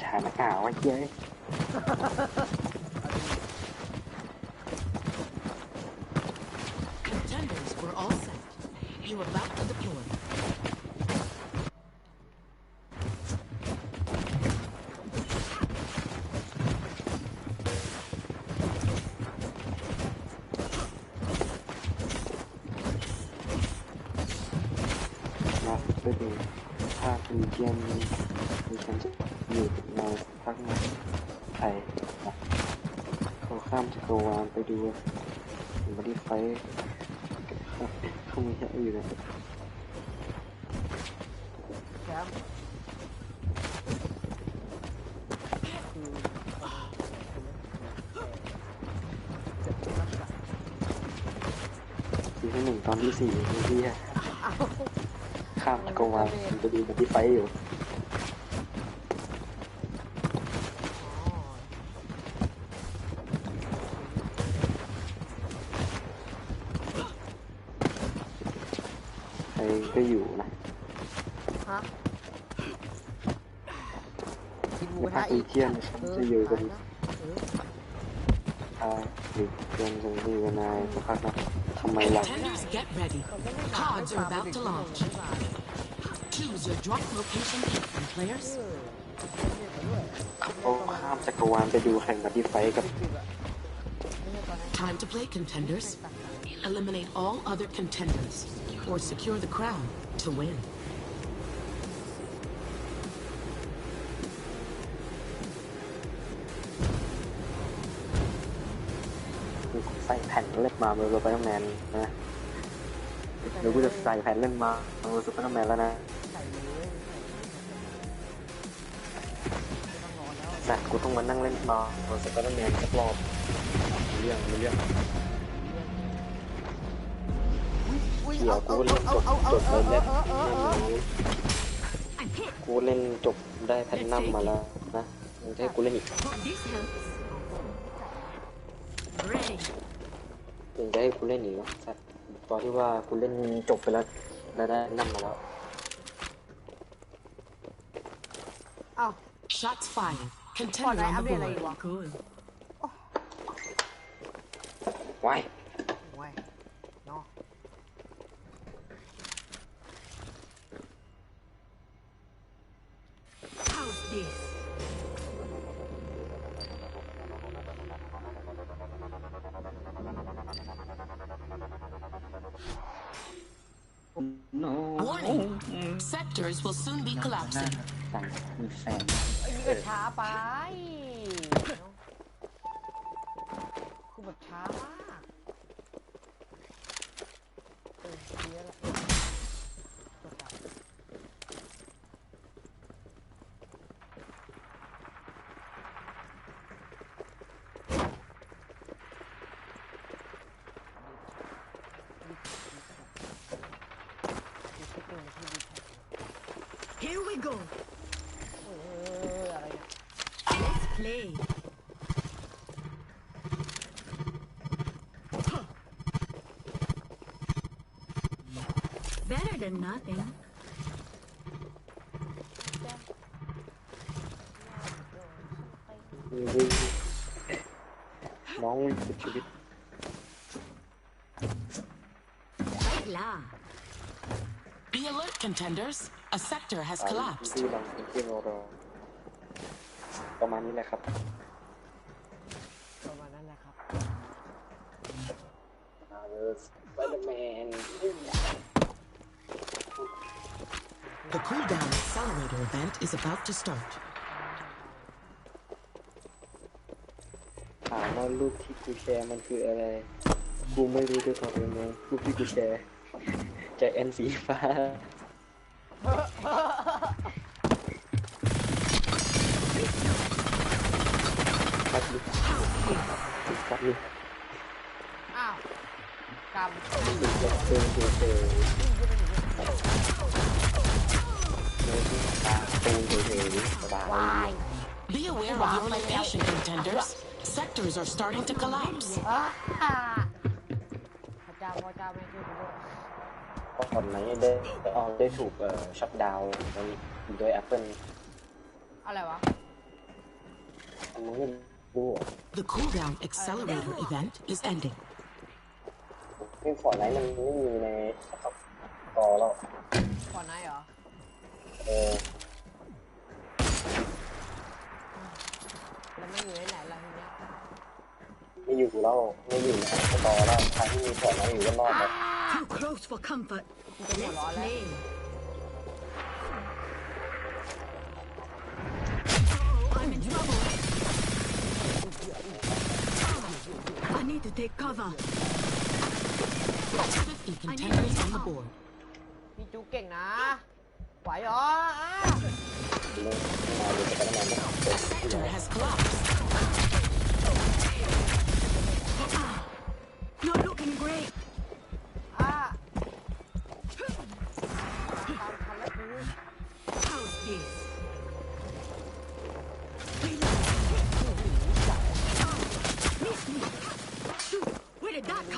เดี๋ยวช้าช้าๆนะอ่าวไอ้เหี้ย Contenders were all set. You're about to deploy. มาไปดูถ้ามีเจียนมีมีฉันจะอยู่ ข้ามจักวาลไปดูบอดี้ไฟท์เขาไม่ใช่อยู่เลยแชมป์คือเจ็บนักอะซีซั่นหนึ่งตอนที่สี่ที่ข้ามจักรวาลไปดูบอดี้ไฟท์อยู่ ฮะกินหมู ใน กระ ภา ทะ คเอ อีก เชียนฉันจะอยู่กัน เออ ทายหรือเจียนฉันจะอยู่กันนายสักพักนะทำไมล่ะ Contenders, get ready. Pods are about to launch. Choose your drop location and players. เขาข้ามจักรวาลไปดูแข่งบอดี้ไฟท์กับ Time to play, contenders. Eliminate all other contenders or secure the crown to win. เล่นมาเบอร์ซูเปอร์แมนนะเดี๋ยวกูจะใส่แผ่นเล่นมาเบอร์ซูเปอร์แมนแล้วนะใส่เลยไม่ต้องรอแล้วสัตว์กูต้องมานั่งเล่นมาเบอร์ซูเปอร์แมนสักรอบมีเรื่องมีเรื่องอุ้ยเดี๋ยวเอากูเอาเล่นจเอาบเอาจเอาบเอาเลยเอาแล้วเอาเอา I'm hit. กูเล่นจบได้แพนนัมมาแล้วนะมึงจะให้กูเล่นอีก This helps. Ready. มึงจะให้กูเล่นอีกวะสัตว์ตอนที่ว่ากูเล่นจบไปแล้วแล้วได้นัมมาแล้วเอา Shots fired. Contender Còn lại on the update này board. quá. Good. ไว้โอ้ยเนาะ Sectors will soon be collapsing. สั่งมีแฟน ไอ้นี่ก็ช้าไป go. Let's play. Better than nothing. Long to Be alert, contenders. A sector has สาย collapsed. ที่ลองเป็นที่รอรอประมาณนี้แหละครับ ประมาณนั้นแหละครับมาเลยสไปเดอร์แมน The cooldown accelerator event is about to start. ถามว่ารูปที่กูแชร์มันคืออะไร กูไม่รู้ด้วยตัวเองเลยรูปที่กูแชร์ใจแอนสีฟ้า Why? Be aware of your location, contenders. Sectors are starting to collapse. กูด้วยเพราะตอนไหนได้ได้ออกได้ถูกเอ่อช็อตดาวน์โดย Apple ออะไรวะอันมึงไม่รู้เหรอ The cooldown accelerator event is ending. นี่ฟอร์ไนท์มันไม่มีในกอแล้วก่อนไหนเหรอ เออแล้วไม่อยู่ไหนๆล่ะทีเนี้ยไม่อยู่แล้วไม่อยู่ในสตอแล้วใครที่มีฟอร์ไนท์อยู่ก็รอดแล้ว Too close for comfort. กูจะหัวร้อนแล้ว Play. I'm in trouble. I need to take cover. 50 contenders on the board. พี่จุ๊กเก่งนะ ไหวเหรออ่ะ เรื่องมาดูแต่ละมัน Sector has collapsed. Not looking great.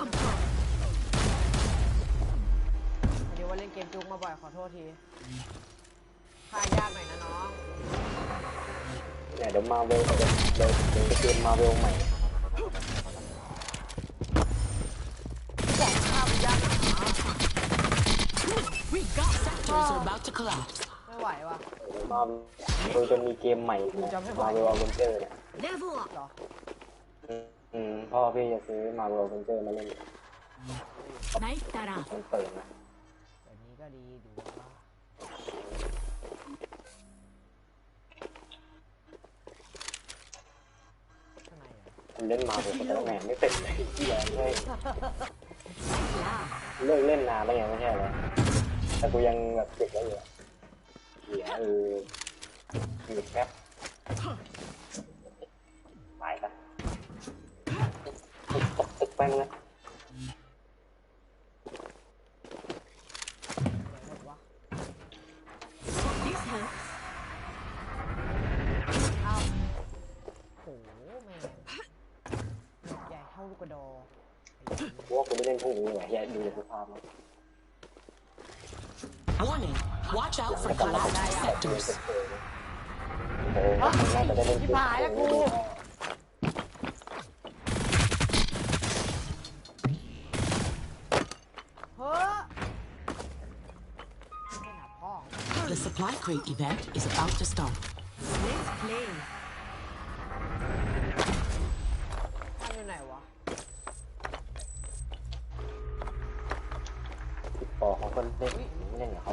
Come from? เดี๋ยวว่าเล่นเกมจุ๊กมาบ่อยขอโทษทีค่ายากหน่อยนะน้องเนี่ยเดี๋ยวมาเวลเดี๋ยวเดี๋ยวเดี๋ยวจะเกมมาเวลใหม่บอกข้ามยากหนา We got sectors are about to collapse. ไม่ไหวว่ะเดี๋ยวมาเวลจะมีเกมใหม่นะมาเวลอเวนเจอร์เนี่ย อืมพ่อพี่จะซื้อมาเวลเวนเจอร์มาเล่น Nice Tara. มันเปิดนะแบบนี้ก็ดีดูว่าข้างในอะผมเล่นมาเวลแต่ละแมนไม่เป็นเลยที่แล้วเลยเลิกเล่นนานแล้วไงไม่ใช่เหรอแต่กูยังแบบติดแล้วอยู่อะเหี้ยเออหยุดแป๊บ งนะหมดวะ This helps. อ้าวโหแม่งใหญ่เท่าลูกกระดอกูว่ากูไม่เล่นพวกนี้เลยเฮียดูเลยสภาพมัน Warning. Watch out for collapsed sectors. เออน่าจะได้เล่นชิบหายแล้วกู supply crate event is about to start. Let's play.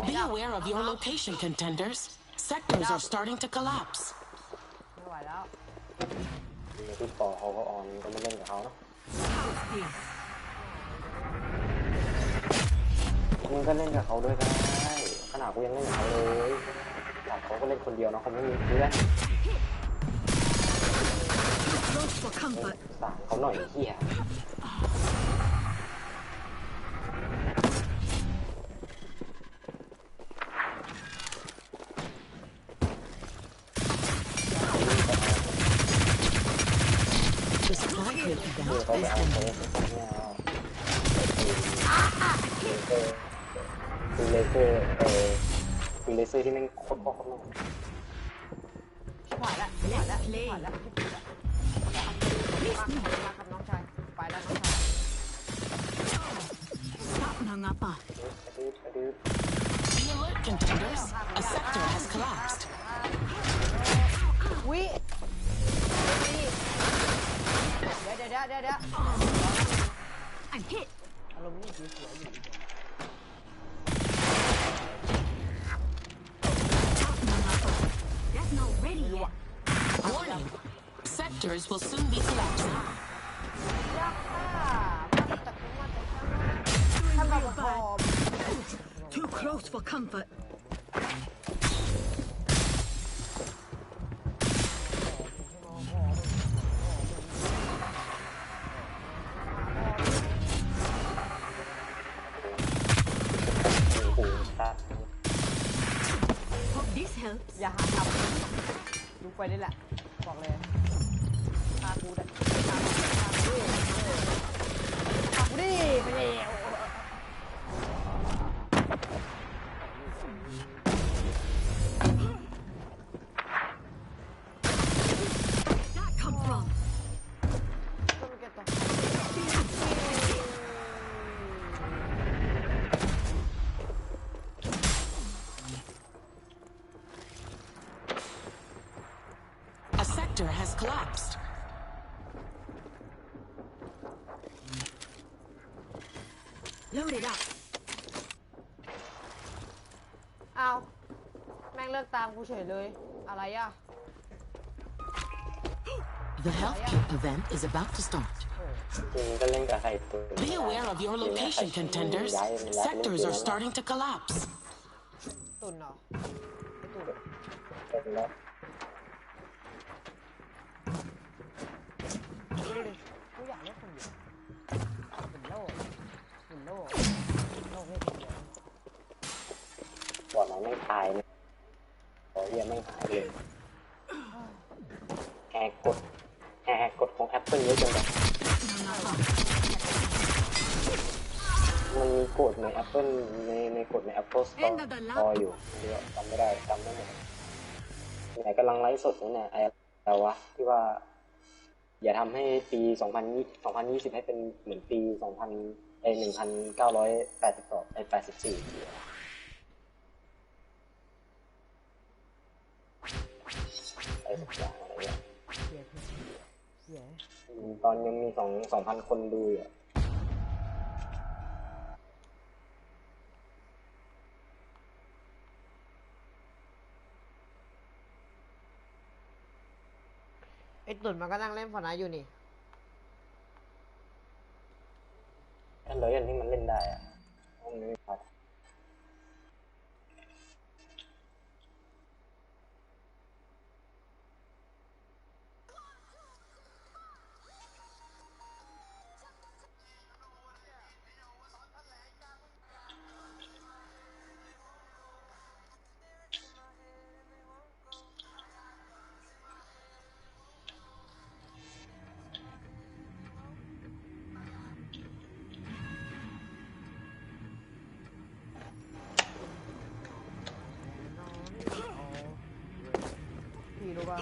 Be aware of your location, contenders. Sectors are starting to collapse. How's? มึงก็เล่นกับเขาด้วยก็ได้ขนาดกูยังเล่นกับเขาเลยแต่เขาก็เล่นคนเดียวเนาะเขาไม่มีเพื่อน Close for comfort. สามเขาหน่อยเฮีย The supply crate เออ event เขาไป is เอา ending. เขา คือเลเซอร์เออคือเลเซอร์ที่แม่งโคตรโคตรโคตรชิบหายแล้วชิบหายแล้วชิบหายแล้วชิบหายแล้วมากครับน้องชาย ไปแล้วน้องชาย Stop Nangapa. ดื้อดื้อ Be alert, contenders. A sector has collapsed. วิเดี๋ยวเดี๋ยวเดี๋ยวเดี๋ยว I'm hit. อารมณ์นี่สีเสียอยู่ Signal ready yet. Warning. Sectors will soon be collapsing. Too close for comfort. cuál es la sector has collapsed. Load it up. เอาแม่งเลิกตามกูเฉยเลย อะไรอ่ะ The health kit event is about to start. จริงก็เล่นกับใครตัว Be aware of your location, contenders. Sectors are starting to collapse. ตุ่นเหรอไอตุ่น เป็นแล้ว โลกโลกเล่นคนเดียวก่อนไม่ตายเนี่ยขอเยี่ยไม่หายเลยแหกกดแหกกดของ Apple เยอะจังเลยมันมีกฎใน Apple ในในกฎใน Apple Store End of the lab พออยู่เดี๋ยวจำไม่ได้จำไม่ได้ไหนกำลังไลฟ์สดนี่เนี่ยไอ้อะไรวะที่ว่า อย่าทำให้ปี 2020 2020 ให้เป็นเหมือนปี 2000 ไอหนึ่งพันเก้าร้อยแปดสิบสองไอแปดสิบสี่ไอสิบสองอะไรเงี้ยเสียเสียตอนยังมีสองสองพันคนดูอยู่ไอตุ่นมันก็นั่งเล่นฟอร์ไอยู่นี่ ถ้าเลยอันที่มันเล่นได้อะมันม่พลาดพี่รู้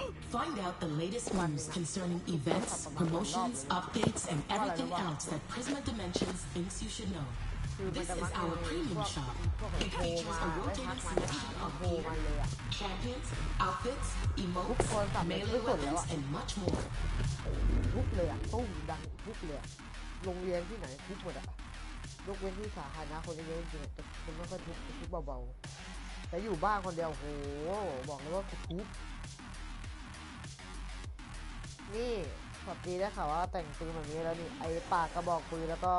Find out the latest news concerning events, promotions, updates, and everything else that Prisma Dimensions thinks you should know. คือมัน This จะ is มัก our มี premium พวก shop. พวก It โทร features มา a ได้ทัก rotating มัน selection เอา of โทรมา gear, เลยอ่ะ champions, outfits, emotes,ทุกคนสั่งเป็น melee ทุกคนแล้ว weapons, อะ and much more. ทุบเลยอ่ะตุ้มดังทุบเลยอะโรงเรียนที่ไหนทุบหมดอ่ะยกเว้นที่สาธารณะคนเยอะๆจริงๆอะแต่คนไม่ค่อยทุบจะทุบเบาๆแต่อยู่บ้านคนเดียวโหบอกเลยว่าคือทุบ นี่พอดีได้ข่าวว่าแต่งปืนแบบนี้แล้วนี่ไอ้ปากกระบอกปืนแล้วก็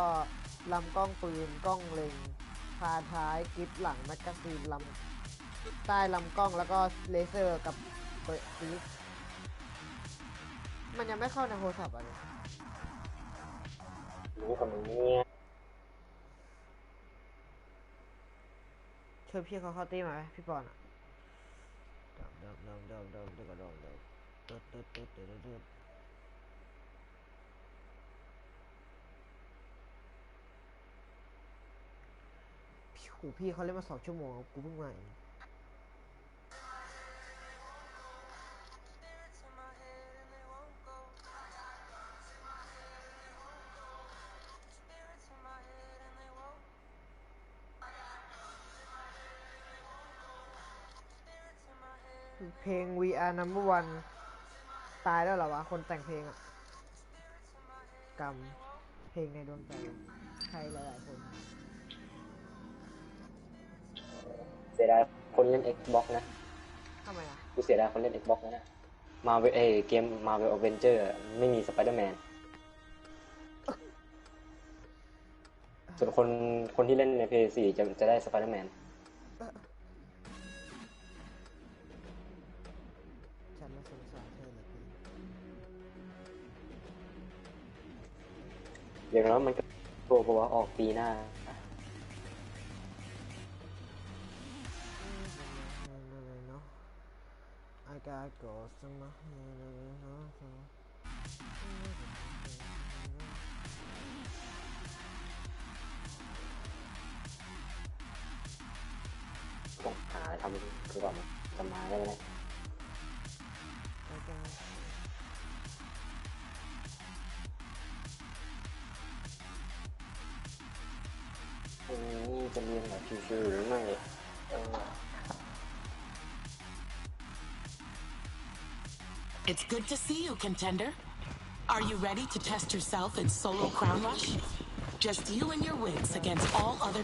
ลำกล้องปืนกล้องเล็งพาท้ายกริปหลังแมกกาซีนลำใต้ลำกล้องแล้วก็เลเซอร์กับเปิดซีสมันยังไม่เข้าในโทรศัพท์อะเนี่ยรู้กับมึงเนี่ยช่วยพี่เขาเข้าตีมาไหมพี่ปอนอะเดิมเดิมเดิมเดิมเดิมเดิมเดิมเดิมเดิมเดิมเดิมเดิมเดิมเดิมพี่ โหพี่เขาเล่นมาสองชั่วโมงกูเพิ่งมาเองเพลง VR number one ตายแล้วเหรอวะ คนแต่งเพลงอะกรรมเพลงในดวงใจใครหลายๆคน สียดายคนเล่น Xbox นะทำไมอะกูเสียดายคนเล่น Xbox นะมาเวเอเกมมาเวลเวนเจอร์ไม่มีสไปเดอร์แมนส่วนคนคนที่เล่นใน PS4 จะจะได้สไปเดอร์แมนฉันละสงสารเธอเหลยพี่อย่างน้อยมันก็ตัวบอกว่าออกปีหน้าเนา gosto mais một hai thăm cứ vào một trăm hai đấy Ừ, chân liên là chiều chiều đúng này. It's good to see you, contender. Are you ready to test yourself in solo crown rush? Just you and your wits against all other.